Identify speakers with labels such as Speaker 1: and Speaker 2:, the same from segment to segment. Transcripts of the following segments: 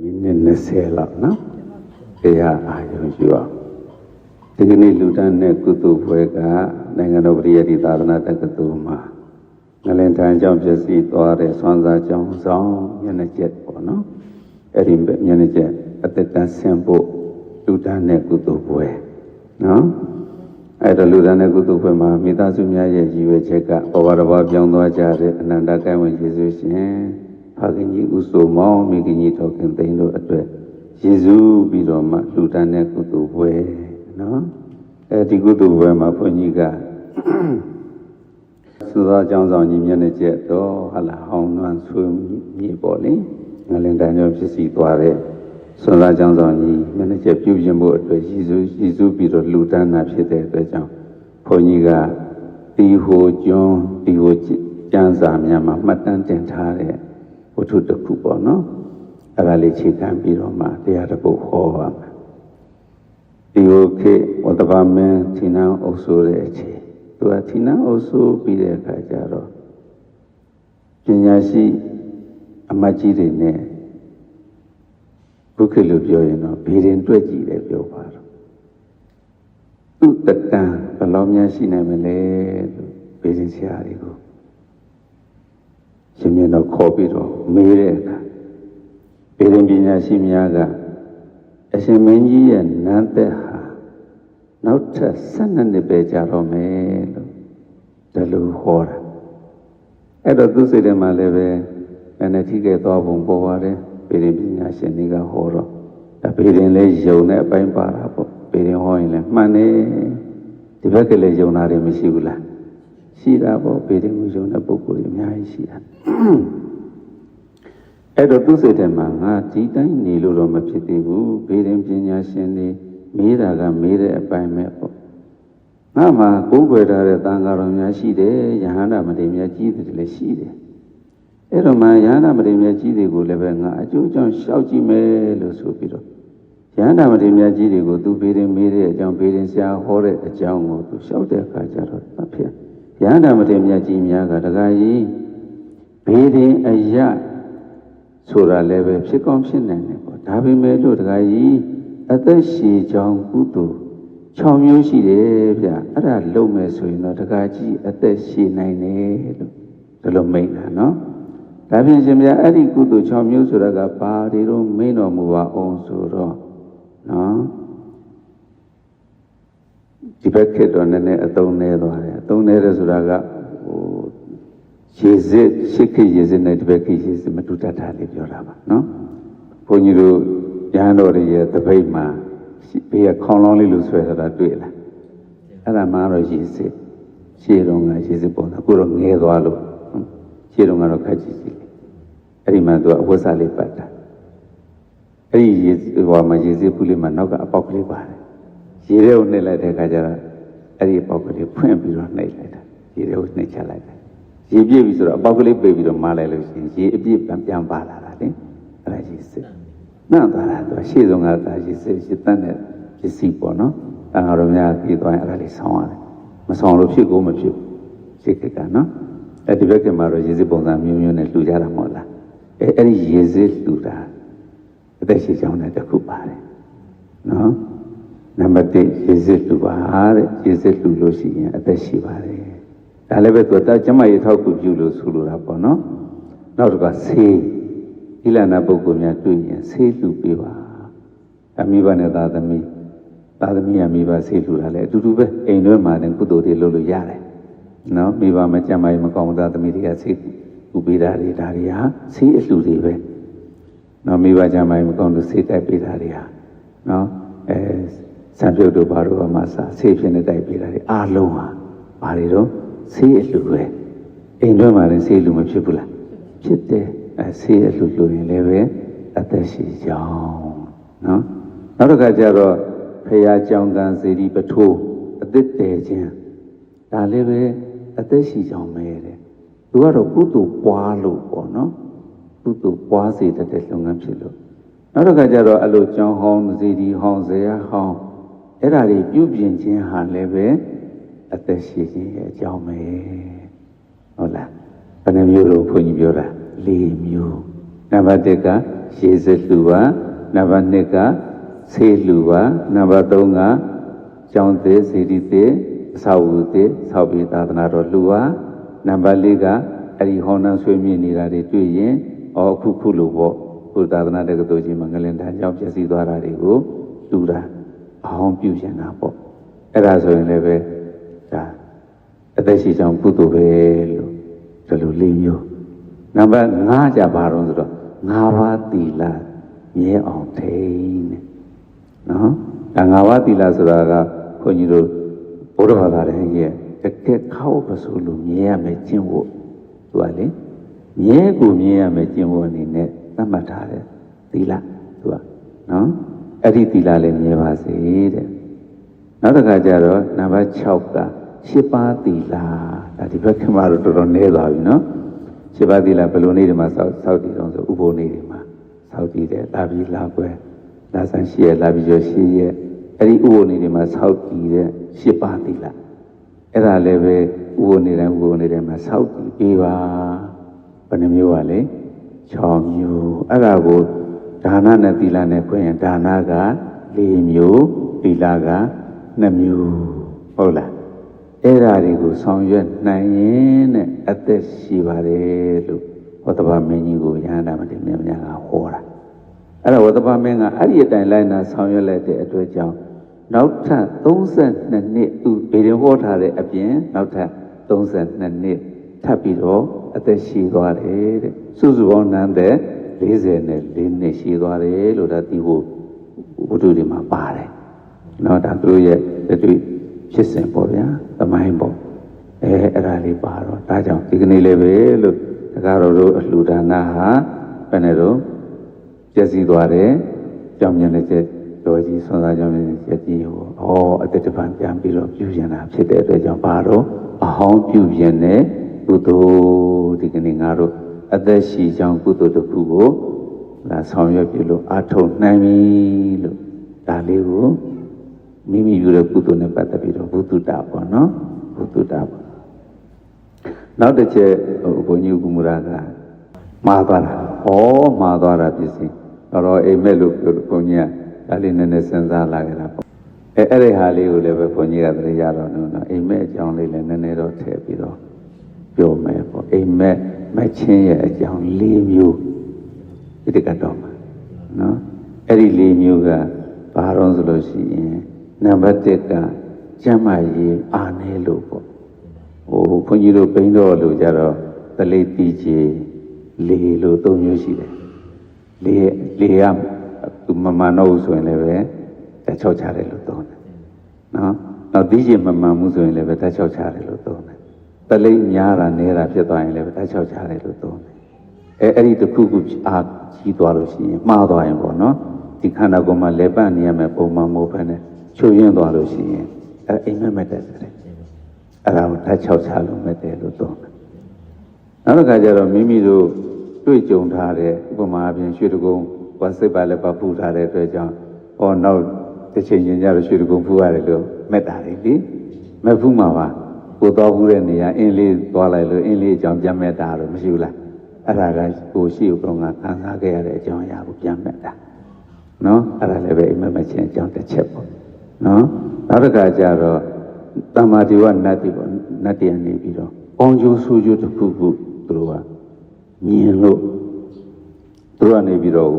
Speaker 1: မိနစ်20လောက်နော်တရားအာရုံရှိအောင်ဒီကနေ့လူတန်းတဲ့ကုသိုလ်ဘွဲကနိုင်ငံတော်ပရိယတိသာသနာတက္ကသိုလ်မှာငလင်ထမ်းကြောင့်ဖြစ်စီသွားတဲ့ဆွမ်းစားကြောင်းဆောင်မျက်နှာကျက်ပေါ့နော်အဲ့ဒီမျက်နှာကျက်အသက်တန်းဆင်ဖို့လူတန်းတဲ့ကုသိုလ်ဘွဲနော်အဲ့တော့လူတန်းတဲ့ကုသိုလ်ဘွဲမှာမိသားစုများရဲ့ရည်ရွယ်ချက်ကဘဝတစ်ပါးပြောင်းသွားကြတဲ့အနန္တကိုင်းဝင်ယေရှုရှင်ဖ ခင်ကြီးဥဆိုမောင်းမိခင်ကြီးတော်ခင်သိန်းတို့အတွက်ယေရှုပြီးတော့မှလူတန်းတဲ့ကုသိုလ်ဘွဲနော်အဲဒီကုသိုလ်ဘွဲမှာဘုန်းကြီးကသုသောအကြောင်းဆောင်ကြီးမျက်နှာကျက်တော့ဟလာဟောင်းနွမ်းဆွေးမြေပေါ့လေငလင်တန်ကြောင့်ဖြစ်စီသွားတဲ့သုသောအကြောင်းဆောင်ကြီးမျက်နှာကျက်ပြုပြင်ဖို့အတွက်ရည်စူးရည်စူးပြီးတော့လှူဒန်းတာဖြစ်တဲ့အတွက်ကြောင့်ဘုန်းကြီးကတီဟိုကျွန်းတီဟိုကျမ်းစာများမှာမှတ်တမ်းတင်ထားတဲ့ ဝတ္ထုတစ်ခုပေါ့နော်အဲ့ဒါလေးခြေခံပြီးတော့မှတရားတစ်ပုဒ်ဟောပါမယ်ဒီဟိုခေဝတ္တဗမင်းသီနံအုပ်ဆိုတဲ့အချိန်သူကသီနံအုပ်ဆိုပြီးတဲ့အခါကျတော့ပညာရှိအမတ်ကြီးတွေနဲ့ဘုခေတ်လိုပြောရင်တော့ဘေရင်တွက်ကြည့်တယ်ပြောပါတော့သူတတန်ဘယ်လောက်များရှိနိုင်မလဲလို့ဘေရင်ဆရာတွေကို ရှင်မြတ်တော့ခေါ်ပြီးတော့မေးတဲ့အခါဘေရင်ပညာရှိများကအရှင်မင်းကြီးရဲ့နန်းသက်ဟာနောက်ထပ်12နှစ်ပဲကြာတော့မယ်လို့ဒါလိုဟောတာအဲ့တော့သူစိတ်ထဲမှာလည်းပဲအဲ့နဲ့ထိခဲ့သွားပုံပေါ်ပါတယ်ပေရင်ပညာရှင်တွေကဟောတော့ဒါပေရင်လည်းယုံတဲ့အပိုင်းပါတာပေါ့ပေရင်ဟောရင်လည်းမှန်တယ်ဒီဘက်ကလည်းယုံတာတွေမရှိဘူးလား ရှိတာပေါ့ပေရင်ကိုယုံတဲ့ပုဂ္ဂိုလ်တွေအများကြီးရှိတာအဲ့တော့သူစိတ်ထဲမှာငါဒီတိုင်းနေလို့တော့မဖြစ်သေးဘူးပေရင်ပညာရှင်တွေမေးတာကမေးတဲ့အပိုင်းပဲပေါ့ငါမှာကိုးကွယ်ထားတဲ့တန်ဃာတော်များရှိတယ်ယဟန္တာမထေရများကြီးတယ်လည်းရှိတယ်အဲ့တော့မှယဟန္တာမထေရများကြီးတွေကိုလည်းပဲငါအကျိုးကြောင့်ရှောက်ကြည့်မယ်လို့ဆိုပြီးတော့ယဟန္တာမထေရများကြီးတွေကိုသူပေရင်မေးတဲ့အကြောင်းပေရင်ဆရာဟောတဲ့အကြောင်းကိုသူလျှောက်တဲ့အခါကျတော့သတ်ဖြစ် ယဟန္တာမထေရများကြီးများကတခါကြီးဘေးရင်အယဆိုတာလည်းပဲဖြစ်ကောင်းဖြစ်နိုင်တယ်ပေါ့ဒါပေမဲ့လို့တခါကြီးအသက်ရှည်ကြောင်းကုသိုလ်6မျိုးရှိတယ်ဗျအဲ့ဒါလုံးမယ်ဆိုရင်တော့တခါကြီးအသက်ရှည်နိုင်တယ်လို့ဒီလိုမိန့်တာနော်ဒါဖြင့်ရှင်ဗျာအဲ့ဒီကုသိုလ်6မျိုးဆိုတာကဘာတွေတော့မိန့်တော်မူပါအောင်ဆိုတော့နော်ဒီ ဘက်ခေတ်တော့နည်းနည်းအသုံးနည်းသွားတယ်အသုံးနည်းတယ်ဆိုတာကဟိုရေစစ်ရှိခေတ်ရေစစ်နဲ့ဒီဘက်ခေတ်ရေစစ်မတူတတ်တာလေးပြောတာပါနော်ဘုန်းကြီးတို့ရဟန်းတော်တွေရဲ့တပိတ်မှာဘေးကခေါင်းလောင်းလေးလို့ဆွဲထားတာတွေ့လားအဲ့ဒါမှတော့ရေစစ်ရှေ့တုန်းကရေစစ်ပုံတာအခုတော့ငဲသွားလို့ရှေ့တုန်းကတော့ခက်ကြည့်ကြည့်အဲ့ဒီမှာသူကအဝတ်စားလေးပတ်တာအဲ့ဒီရေဟိုမှာရေစစ်ပူလေးမှာနောက်ကအပေါက်ကလေးပါတယ် ရေထဲကိုနှိပ်လိုက်တဲ့အခါကျတော့အဲ့ဒီအပေါက်ကလေးဖွင့်ပြီးတော့နှိပ်လိုက်တာရေထဲကိုနှိပ်ချလိုက်တယ်ရေပြည့်ပြီဆိုတော့အပေါက်ကလေးပိတ်ပြီးတော့မားလိုက်လို့ရှိရင်ရေအပြည့်ပြန်ပြန်ပါလာတာလေအဲ့ဒါရေစစ်နှံ့သွားတာသူရှေ့ဆုံးကသာရေစစ်ရှင်းတတ်တဲ့ပစ္စည်းပေါ့နော်အဲငါတို့များပြီးသွားရင်အဲ့ဒါလေးဆောင်းရတယ်မဆောင်းလို့ဖြစ်ကိုမဖြစ်ရှေ့ကကနော်အဲ့ဒီဘက်ကမှာတော့ရေစစ်ပုံစံမျိုးမျိုးနဲ့လှူကြတာမဟုတ်လားအဲအဲ့ဒီရေစစ်လှူတာအသက်ရှိကြောင်းနဲ့တစ်ခုပါတယ်နော် နံပါတ်1ရေစစ်လှူပါတဲ့ရေစစ်လှူလို့ရှိရင်အသက်ရှိပါတယ်ဒါလည်းပဲသူတကျမရေထောက်ကူပြုလို့ဆိုလိုတာပေါ့နော်နောက်တစ်ခါဆေးဣလနာပုဂ္ဂိုလ်များတွေ့ရင်ဆေးလှူပေးပါအမိဘနဲ့သာသမီသာသမီးကမိဘဆေးလှူတာလည်းအတူတူပဲအိမ်တွင်းမှာလည်းကုသိုလ်တွေလုပ်လို့ရတယ်နော်မိဘမကြမ်းမာရင်မကောင်းသာသမီတွေကဆေးကူပေးတာတွေဒါတွေဟာဆေးအလှူတွေပဲနော်မိဘကြမ်းမာရင်မကောင်းလို့ဆေးတိုက်ပေးတာတွေဟာနော်အဲ စံပြုတ်တို့ဘာတို့မှစာဆေးဖြစ်နေတိုက်ပေးတာတွေအားလုံးဟာဘာတွေတော့ဆေးအလှူပဲအိမ်တွင်းမှာလည်းဆေးလူမဖြစ်ဘူးလားဖြစ်တယ်အဲဆေးအလှူလူရင်လည်းပဲအသက်ရှိကြောင်းနော်နောက်တစ်ခါကျတော့ဖရာကြောင်ကံစေတီပထိုးအသက်တည်ခြင်းဒါလည်းပဲအသက်ရှိကြောင်းပဲတဲ့သူကတော့ကုသိုလ်ပွားလို့ပေါ့နော်ကုသိုလ်ပွားစေတတ်တဲ့လုပ်ငန်းဖြစ်လို့နောက်တစ်ခါကျတော့အဲ့လိုကြောင်ဟောင်းစေတီဟောင်းဇေယဟောင်း အဲ့ဒါတွေပြုပြင်ခြင်းဟာလည်းပဲအသက်ရှိခြင်းရဲ့အကြောင်းပဲဟုတ်လားဘယ်နှမျိုးလို့ဘုန်းကြီးပြောတာ၄မျိုးနံပါတ်1ကရေစစ်လှူပါနံပါတ်2ကဆေးလှူပါနံပါတ်3ကကျောင်းသေးစီတီသေးအဆောက်အဦသေးဆောက်ပြီးသာသနာတော်လှူပါနံပါတ်4ကအဲ့ဒီဟောင်းနှံဆွေးမြင့်နေတာတွေတွေ့ရင်အော်အခုခုလိုပေါ့ဘုရားသာသနာတက္ကသိုလ်ကြီးမှာငလင်တန်းကြောင့်ပြည့်စည်သွားတာတွေကိုလှူတာ အဟောင်းပြုရှင်တာပေါ့အဲ့ဒါဆိုရင်လည်းပဲဒါအသက်ရှိကြောင်ကုသိုလ်ပဲလို့ဒီလိုလေးမျိုးနံပါတ်5ကြပါတော့ဆိုတော့5ပါးသီလမြဲအောင်ထိန်းတဲ့နော်ဒါ5ပါးသီလဆိုတာကခွန်ကြီးတို့ဘုရားဘာသာရဲ့ရဲ့တကယ်ခောက်ပစိုးလို့မြဲရမယ်ကျင့်ဖို့သူကလေမြဲကိုမြဲရမယ်ကျင့်ဖို့အနေနဲ့သတ်မှတ်ထားတယ်သီလသူကနော် အဲ့ဒီသီလလည်းမြဲပါစေတဲ့နောက်တစ်ခါကျတော့နံပါတ်6ကရှစ်ပါးသီလဒါဒီဘက်ခမတော့တော်တော်နည်းသွားပြီနော်ရှစ်ပါးသီလဘယ်လိုနေ့တွေမှာစောက်စောက်တည်တော့ဆိုဥပုသ်နေ့တွေမှာစောက်တည်တယ်လာပြီးလာပွဲလာဆန်းရှိရလာပြီးကျော်ရှိရအဲ့ဒီဥပုသ်နေ့တွေမှာစောက်တည်တဲ့ရှစ်ပါးသီလအဲ့ဒါလည်းပဲဥပုသ်နေ့တိုင်းဥပုသ်နေ့တိုင်းမှာစောက်တည်ပေးပါဘယ်နှမျိုးပါလဲ6မျိုးအဲ့ဒါကို ဒါနနဲ့သီလနဲ့ခွင့်ရင်ဒါနက4မျိုးသီလက2မျိုးဟုတ်လားအဲ့ဓာတွေကိုဆောင်ရွက်နိုင်ရင်တဲ့အသက်ရှိပါတယ်လို့ဟောတပါမင်းကြီးကိုရဟန္တာမတိမြတ်များကဟောတာအဲ့တော့ဝတ္တပမင်းကအဲ့ဒီအတိုင်းလိုက်နာဆောင်ရွက်လိုက်တဲ့အတွက်ကြောင့်နောက်ထပ်32နှစ်သူဗေဒင်ဟောထားတဲ့အပြင်နောက်ထပ်32နှစ်ထပ်ပြီးတော့အသက်ရှိသွားတယ်တဲ့စုစုပေါင်းနန်းတဲ့ 40နဲ့4နှစ်ရှိသွားတယ်လို့ဒါဒီကိုဝတ္ထုတွေမှာပါတယ်နော်ဒါသူတို့ရဲ့တတိဖြစ်စဉ်ပေါ့ဗျာသမိုင်းပေါ့အဲအဲ့ဒါလေးပါတော့ဒါကြောင့်ဒီကနေ့လည်းပဲလို့တကားတော်တို့အလှူဒါနဟာဘယ်နဲ့တော့ပြည့်စည်သွားတယ်ကြောင်မြင်တဲ့ကျက်တော်ကြီးဆွမ်းစားကြောင်မြင်တဲ့ကျက်ကြီးဟောဩအတက်တပံပြန်ပြီးတော့ပြုရင်တာဖြစ်တဲ့အတွက်ကြောင့်ပါတော့အဟောင်းပြုရင်တဲ့ကုသိုလ်ဒီကနေ့ငါတို့ အသက်ရှိကြောင်းကုသိုလ်တစ်ခုကိုလာဆောင်ရွက်ပြလို့အထုံနိုင်ပြီလို့ဒါလေးကိုမိမိပြုတဲ့ကုသိုလ်နဲ့ပတ်သက်ပြီးတော့ဘုသူတ္တပေါ့နော်ဘုသူတ္တပေါ့နောက်တစ်ချက်ဟိုဘုန်းကြီးကုမူရာကမှားသွားတာဩမှားသွားတာပြည့်စင်တော့တော့အိမ်မက်လို့ပြောဘုန်းကြီးကဒါလေးနည်းနည်းစဉ်းစားလာကြတာပေါ့အဲအဲ့ဒီဟာလေးကိုလည်းပဲဘုန်းကြီးကသတိရတော့နော်အိမ်မက်အကြောင်းလေးလည်းနည်းနည်းတော့ထည့်ပြီးတော့ပြောမယ်ပေါ့အိမ်မက် မချင်းရဲ့အကြောင်း၄မျိုးဒီတကတော့မှာနော်အဲ့ဒီ၄မျိုးကဘာတော့ဆိုလို့ရှိရင်နံပါတ်1ကကျမ်းမာရေးအာနေလို့ပေါ့ဟိုဘုန်းကြီးတို့ပိန်းတော်လို့ကြတော့တလိတိကြီးလေလို့သုံးမျိုးရှိတယ်လေလေကသူမမှန်တော့ဘူးဆိုရင်လည်းပဲတချောက်ချတယ်လို့သုံးတယ်နော်နောက်ဒီကြီးမမှန်ဘူးဆိုရင်လည်းပဲတချောက်ချတယ်လို့သုံးတယ် တလိများတာနေတာဖြစ်သွားရင်လည်းပဲတချောက်ချတယ်လို့သုံးတယ်အဲအဲ့ဒီတစ်ခုခုအာကြီးသွားလို့ရှိရင်မှားသွားရင်ပေါ့နော်ဒီခန္ဓာကိုယ်မှာလေပတ်နေရမယ်ပုံမှန်မဟုတ်ဘဲနဲ့ချုပ်ရင်းသွားလို့ရှိရင်အဲအိမ်မက်မက်တဲ့တဲ့အဲ့ဒါကိုဓာတ်ချောက်ချလို့မဲ့တယ်လို့သုံးတယ်နောက်တစ်ခါကျတော့မိမိတို့တွေ့ကြုံထားတဲ့ဥပမာအပြင်ရွှေတကုံဝါစိတ်ပါလည်းပပူထားတဲ့အတွက်ကြောင့်ဟောနောက်တစ်ချိန်ချင်းကျတော့ရွှေတကုံဖူးရတယ်လို့မဲ့တာလေဒီမဲ့ဖူးမှာပါ ကိုသွားဘူးတဲ့နေရာအင်းလေးသွားလိုက်လို့အင်းလေးအကြောင်းပြန်မဲ့တာတော့မရှိဘူးလားအဲ့ဒါကကိုရှိဥပ္ပံကခံစားခဲ့ရတဲ့အကြောင်းအရာကိုပြန်မဲ့တာနော်အဲ့ဒါလည်းပဲအိမ်မက်မချင်းအကြောင်းတစ်ချက်ပေါ့နော်နောက်တစ်ခါကျတော့တမ္မာဒီဝနတ်တိပေါ့နတ်တရနေပြီးတော့ပေါင်းကျိုးဆူကျိုးတစ်ခုခုသူတို့ကမြင်လို့သူတို့ကနေပြီးတော့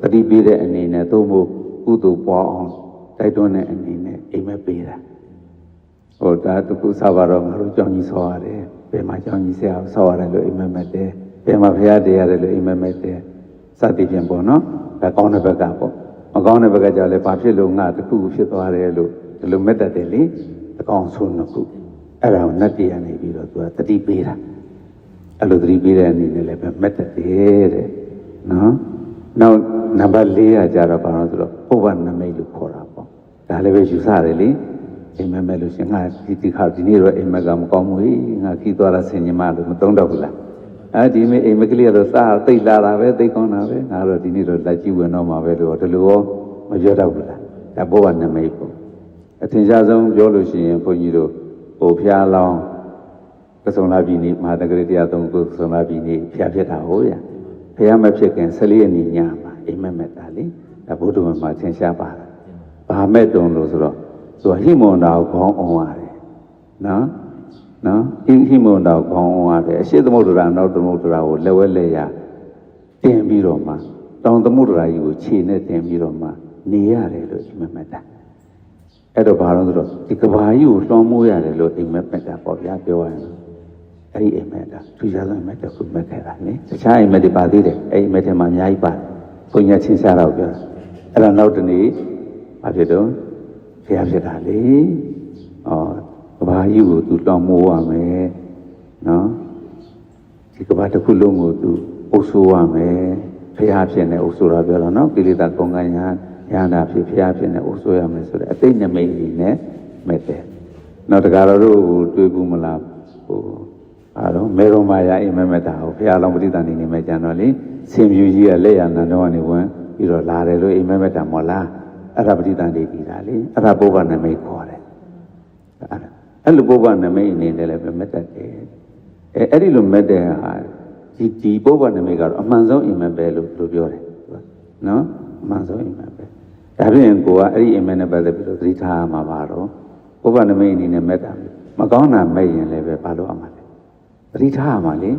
Speaker 1: တတိပေးတဲ့အနေနဲ့သို့မဟုတ်ကုသိုလ်ပွားအောင်တိုက်တွန်းတဲ့အနေနဲ့အိမ်မက်ပေးတာ ဟိုဒါတခုစားပါတော့ငါတို့ကြောင်းကြီးဆောရတယ်ဘယ်မှာကြောင်းကြီးဆရာဆောရတယ်လို့အိမ်မက်မက်တယ်ဘယ်မှာဖရာတရားတယ်လို့အိမ်မက်မက်တယ်စသည်ဖြင့်ပေါ့နော်ဒါကောင်းတဲ့ဘက်ကပေါ့မကောင်းတဲ့ဘက်ကကြောင့်လည်းဘာဖြစ်လို့ငါတခုခုဖြစ်သွားတယ်လို့ဒီလိုမက်တတ်တယ်လေအကောင်ဆုံးနှစ်ခုအဲ့ဒါကိုနတ်တရားနေပြီးတော့သူကတတိပေးတာအဲ့လိုတတိပေးတဲ့အနေနဲ့လည်းပဲမက်တတ်တယ်တဲ့နော်နောက်နံပါတ်4ကကြတော့ဘာလို့ဆိုတော့ပုဗ္ဗနမိတ်လို့ခေါ်တာပေါ့ဒါလည်းပဲယူဆတယ်လေ အိမ်မက်မဲ့လို့ရှင်ငါဒီဒီခါဒီနေ့တော့အိမ်မက်ကမကောင်းဘူးဟေးငါခီးသွားတာဆင်ញမလို့မသုံးတော့ဘူးလားအဲဒီမေအိမ်မကလေးကတော့စားသိတ်လာတာပဲသိတ်ကောင်းတာပဲငါတော့ဒီနေ့တော့လက်ကြည့်ဝင်တော့မှာပဲလို့ဒီလိုရောမပြောတော့ဘူးလားဒါပုဗ္ဗနမိတ်ပေါ့အထင်ရှားဆုံးပြောလို့ရှိရင်ဘုန်းကြီးတို့ဟိုဖျားလောင်းကဆုံလာပြီနေမဟာတဂရတရားသုံးခုကဆုံလာပြီနေဖျားဖြစ်တာဟုတ်ရဖះမဖြစ်ခင်14ရက်နေ့ညမှာအိမ်မက်မက်တာလေဒါဘုဒ္ဓဝင်မှာသင်ရှားပါတာဘာမဲ့တုံလို့ဆိုတော့ သူကဟိမွန်တာကိုခေါင်းအောင်ရတယ်နော်နော်ဟိဟိမွန်တာကိုခေါင်းအောင်ရတယ်အရှိသမုဒ္ဒရာနောက်သမုဒ္ဒရာကိုလက်ဝဲလက်ရတင်ပြီးတော့မှတောင်သမုဒ္ဒရာကြီးကိုခြေနဲ့တင်ပြီးတော့မှနေရတယ်လို့အိမ်မက်မက်တာအဲ့တော့ဘာလို့ဆိုတော့ဒီကဘာကြီးကိုလွှမ်းမိုးရတယ်လို့အိမ်မက်မက်တာပေါ့ဗျာပြောရရင်အဲ့ဒီအိမ်မက်တာသူရသောအိမ်မက်တစ်ခုမက်ခဲ့တာနိတခြားအိမ်မက်တွေပါသေးတယ်အဲ့ဒီအိမ်မက်တွေမှာအများကြီးပါတယ်ဘုညာချင်းစားတော့ပြောတာအဲ့ဒါနောက်တနေ့ဘာဖြစ်တော့ ဖျားဖြစ်တာလေဩကဘာကြီးကိုသူလွှမ်းမိုးရမယ်နော်ဒီကဘာတစ်ခုလုံးကိုသူအုပ်ဆိုးရမယ်ဖျားဖြစ်နေအုပ်ဆိုးတာပြောတော့နော်ကိလေသာကုန်ကံညာရဟန္တာဖြစ်ဖျားဖြစ်နေအုပ်ဆိုးရမယ်ဆိုတဲ့အတိတ်နမိတ်ကြီးနဲ့မဲ့တယ်နောက်တကားတော့တို့တွေးဘူးမလားဟိုအားတော့မေရုံမာယာအိမ်မက်မက်တာဟိုဖျားလောင်းပဋိသန္ဓေနေမဲ့ကြံတော့လေဆင်ပြူကြီးကလက်ရနန္တော့ကနေဝင်ပြီးတော့လာတယ်လို့အိမ်မက်မက်တာမော်လား အဲ့ဒါပဋိသန္ဓေတည်တာလေအဲ့ဒါပုဗ္ဗနမိတ်ခေါ်တယ်အဲ့ဒါအဲ့လိုပုဗ္ဗနမိတ်အနေနဲ့လည်းပဲမက်တတ်တယ်အဲအဲ့ဒီလိုမက်တဲ့ဟာဒီဒီပုဗ္ဗနမိတ်ကတော့အမှန်ဆုံးအိမ်မက်ပဲလို့လို့ပြောတယ်သူကနော်အမှန်ဆုံးအိမ်မက်ပဲဒါဖြင့်ကိုကအဲ့ဒီအိမ်မက်နဲ့ပတ်သက်ပြီးတော့သတိထားရမှာပါတော့ပုဗ္ဗနမိတ်အနေနဲ့မက်တာမကောင်းတာမက်ရင်လည်းပဲဘာလို့အမှလဲသတိထားရမှာလေ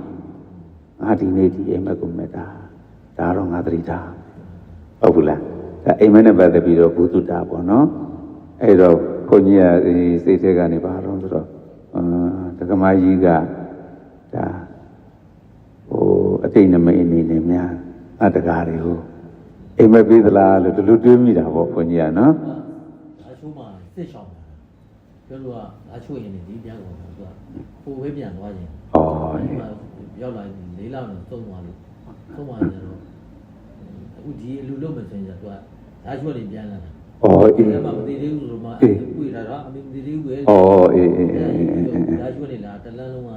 Speaker 1: ငါဒီနေ့ဒီအိမ်မက်ကိုမက်တာဒါတော့ငါသတိထားရမယ်ဟုတ်ဘူးလား ဒါအိမ်မက်နဲ့ပတ်သက်ပြီးတော့ဘုသူတာပေါ့နော်အဲ့တော့ဘုန်းကြီးကဒီစိတ်ထဲကနေပါတော့ဆိုတော့အာတက္ကမကြီးကဒါဟိုအတိတ်နမိတ်အနေနဲ့များအတ္တကားတွေကိုအိမ်မက်ပေးသလားလို့ဒီလိုတွေးမိတာပေါ့ဘုန်းကြီးကနော်
Speaker 2: အချိုးမှာစစ်ဆောင်တာပြောလို့ကအချိုးရင်ဒီပြန်ကုန်တာသူကပိုပဲပြန်သွားခြင်း
Speaker 1: ဩ
Speaker 2: ဒီမှာရောက်လာလေးလောက်နဲ့သုံးသွားလို့သုံးသွားကြတော့အခုဒီအလူလုံးမစင်ကြသူက ဒါချိုးလေးပြန်လာတာ
Speaker 1: ဩအေး
Speaker 2: အဲ့မှာမသိသေးဘူးဆိုတော့မှပွေတာတော့အမေမသိသေးဘူးပဲ
Speaker 1: ဩအေးအေးအေးအေးအေးအေး
Speaker 2: ဒါချိုးလေးလာတလန်းလုံးက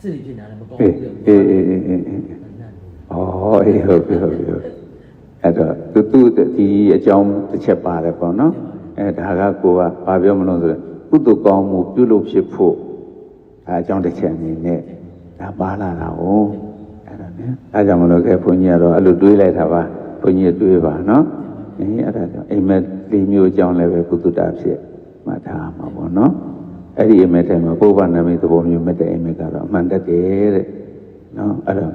Speaker 2: စစ်နေဖြစ်နေတာလည်းမကောင်း
Speaker 1: အေး
Speaker 2: ဘူး
Speaker 1: အေးအေးအေးအေးအေး
Speaker 2: နတ်နေ
Speaker 1: ဩအေးဟုတ်ပြီဟုတ်ပြီဟုတ်ပြီအဲ့တော့သူသူဒီအကြောင်းတစ်ချက်ပါတယ်ပေါ့နော်အဲဒါကကိုကဘာပြောမလို့ဆိုတော့ကုသိုလ်ကောင်းမှုပြုလုပ်ဖြစ်ဖို့ဒါအကြောင်းတစ်ချက်အနေနဲ့ဒါပါလာတာ哦အဲ့ဒါနဲ့အဲကြောင့်မလို့ကဲဘုန်းကြီးကတော့အဲ့လိုတွေးလိုက်တာပါဘုန်းကြီးတွေးပါနော် အေးအဲ့ဒါကြောင့်အိမ်မက်လေးမျိုးအကြောင်းလည်းပဲကုသတာဖြစ်မှတ်ထားမှာပေါ့နော်အဲ့ဒီအိမ်မက်ထဲမှာပုဗ္ဗနမိတ်သဘောမျိုးမဲ့တဲ့အိမ်မက်ကတော့အမှန်တတ်တယ်တဲ့နော်အဲ့တော့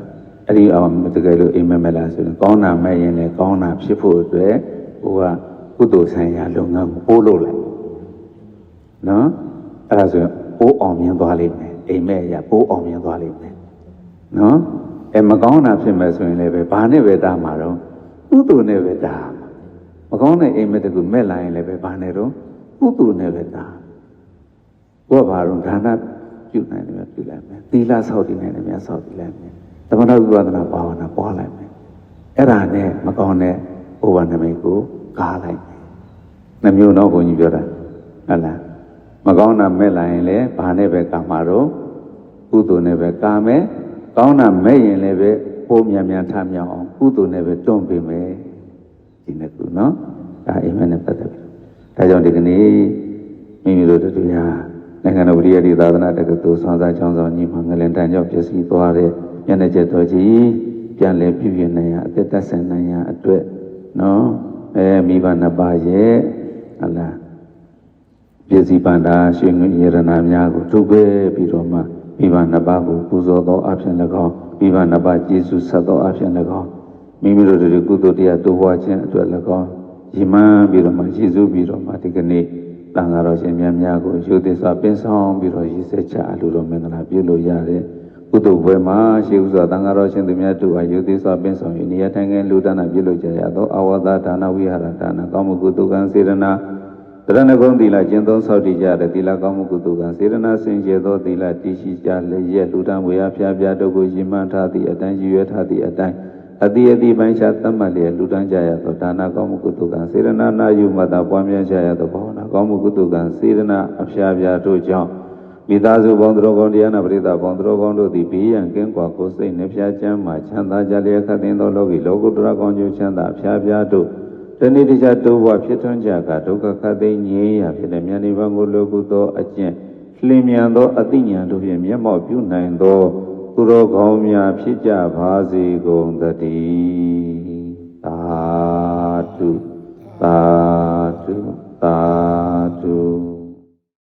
Speaker 1: အဲ့ဒီအောင်တကယ်လို့အိမ်မက်မက်လားဆိုရင်ကောင်းတာမဲ့ရင်လည်းကောင်းတာဖြစ်ဖို့အတွက်ဟိုကကုသိုလ်ဆိုင်ရာလုပ်ငန်းကိုပို့လို့လိုက်နော်အဲ့ဒါဆိုရင်ပိုးအောင်မြင်သွားလိမ့်မယ်အိမ်မက်ရပိုးအောင်မြင်သွားလိမ့်မယ်နော်အဲမကောင်းတာဖြစ်မယ်ဆိုရင်လည်းပဲဘာနဲ့ပဲတားမှာတော့ကုသိုလ်နဲ့ပဲတား မှာမကောင်းတဲ့အိမ်မက်တကူမဲ့လာရင်လည်းပဲဘာနဲ့တော့ကုသိုလ်နဲ့ပဲတားဘုရားဘာလို့ဒါနပြုနိုင်တယ်များပြုလိုက်မယ်သီလဆောက်တည်နိုင်တယ်များဆောက်တည်လိုက်မယ်သမထဝိပဿနာဘာဝနာပွားလိုက်မယ်အဲ့ဒါနဲ့မကောင်းတဲ့ဥပနမိတ်ကိုကားလိုက်မယ်နှမျိုးတော့ဘုန်းကြီးပြောတာဟုတ်လားမကောင်းတာမဲ့လာရင်လည်းဘာနဲ့ပဲကာမှာတော့ကုသိုလ်နဲ့ပဲကာမယ်ကောင်းတာမဲ့ရင်လည်းပဲပိုးမြန်မြန်ထမြောက်အောင်ကုသိုလ်နဲ့ပဲတွန်းပေးမယ် ဒီနှစ်ခုနော်ဒါအိမ်မက်နဲ့ပတ်သက်ပြီးဒါကြောင့်ဒီကနေ့မိမိတို့တို့ရာနိုင်ငံတော်ဗရိယတိသာသနာတက္ကသိုလ်ဆွမ်းစားချောင်းဆောင်ကြီးမှာငလင်တန်ကြောင့်ပြည့်စည်သွားတဲ့ညနေချက်တော်ကြီးပြန်လည်ပြုပြင်နိုင်ရအသက်သက်ဆိုင်နိုင်ရအတွက်နော်အဲမိဘနှစ်ပါးရဲ့ဟလာပစ္စည်းပန္နာရွှေငွေရတနာများကိုထုတ်ပေးပြီးတော့မှမိဘနှစ်ပါးကိုပူဇော်သောအဖြစ်၎င်းမိဘနှစ်ပါးကျေးဇူးဆက်သောအဖြစ်၎င်း မိမိတို့တို့ကုသိုလ်တရားတိုးပွားခြင်းအတွက်၎င်းရည်မှန်းပြီးတော့မှကျေးဇူးပြီးတော့မှဒီကနေ့တန်ဃာတော်ရှင်များများကိုယူသစ္စာပင်ဆောင်ပြီးတော့ရည်စက်ချအလိုတော်မင်္ဂလာပြုလို့ရတဲ့ကုသိုလ်ဘွယ်မှာရှိဥစွာတန်ဃာတော်ရှင်သူများတို့အားယူသစ္စာပင်ဆောင်၍နေရာထိုင်ခင်းလူဒနာပြုလို့ကြရသောအဝါဒဒါနဝိဟာရဒါနကောင်းမှုကုသိုလ်ကံစေရနာတရဏဂုံသီလကျင့်သုံးဆောက်တည်ကြတဲ့သီလကောင်းမှုကုသိုလ်ကစေရနာစင်ကြယ်သောသီလတည်ရှိကြလည်းရဲ့လူတန်းဝေယဖျားဖျားတို့ကိုယဉ်မှန်းထားသည့်အတိုင်းရည်ရွယ်ထားသည့်အတိုင်း အတိအတိပိုင်းခြားသတ်မှတ်လျက်လူတန်းကြရသောဒါနကောင်းမှုကုသိုလ်ကစေရနာနာယုမတာပွားများကြရသောဘောနာကောင်းမှုကုသိုလ်ကစေရနာအဖျားဖျားတို့ကြောင့်မိသားစုပေါင်းသူတော်ကောင်းတရားနာပရိသတ်ပေါင်းသူတော်ကောင်းတို့သည်ဘေးရန်ကင်းကွာကိုယ်စိတ်နှဖျားချမ်းမှချမ်းသာကြလျက်ခတ်သိမ်းသောလောကီလောကုတ္တရာကောင်းကျိုးချမ်းသာအဖျားဖျားတို့တဏိတိကျတိုးဘဝဖြစ်ထွန်းကြကဒုက္ခခတ်သိမ်းငြိမ်းရာဖြစ်တဲ့မြတ်နိဗ္ဗာန်ကိုလိုကုသောအကျင့်လျင်မြန်သောအသိဉာဏ်တို့ဖြင့်မျက်မှောက်ပြုနိုင်သော ကုသူတော်ကောင်းများဖြစ်ကြပါစေကုန်သတည်းသာဓုသာဓုသာ